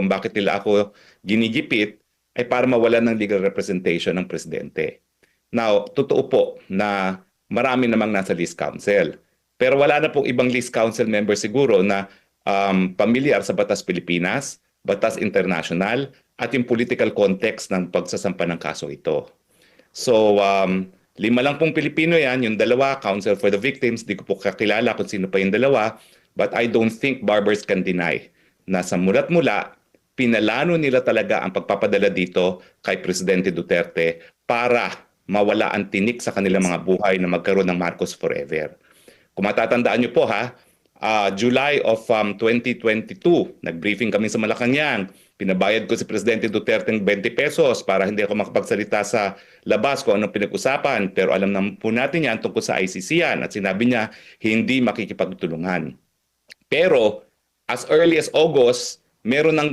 kung bakit nila ako ginigipit ay para mawalan ng legal representation ng presidente. Now, totoo po na marami namang nasa list council. Pero wala na pong ibang list council member siguro na um, pamilyar sa Batas Pilipinas, Batas International, at yung political context ng pagsasampa ng kaso ito. So, um, lima lang pong Pilipino yan, yung dalawa, Counsel for the Victims, di ko po kakilala kung sino pa yung dalawa, but I don't think barbers can deny na sa mulat mula, pinalano nila talaga ang pagpapadala dito kay Presidente Duterte para mawala ang tinik sa kanilang mga buhay na magkaroon ng Marcos Forever. Kung matatandaan niyo po ha, ah, July of um, 2022, nag-briefing kami sa Malacanang. Pinabayad ko si Presidente Duterte ng 20 pesos para hindi ako makapagsalita sa labas kung anong pinag-usapan. Pero alam naman po natin yan tungkol sa ICC yan. At sinabi niya, hindi makikipagtulungan. Pero as early as August, meron ng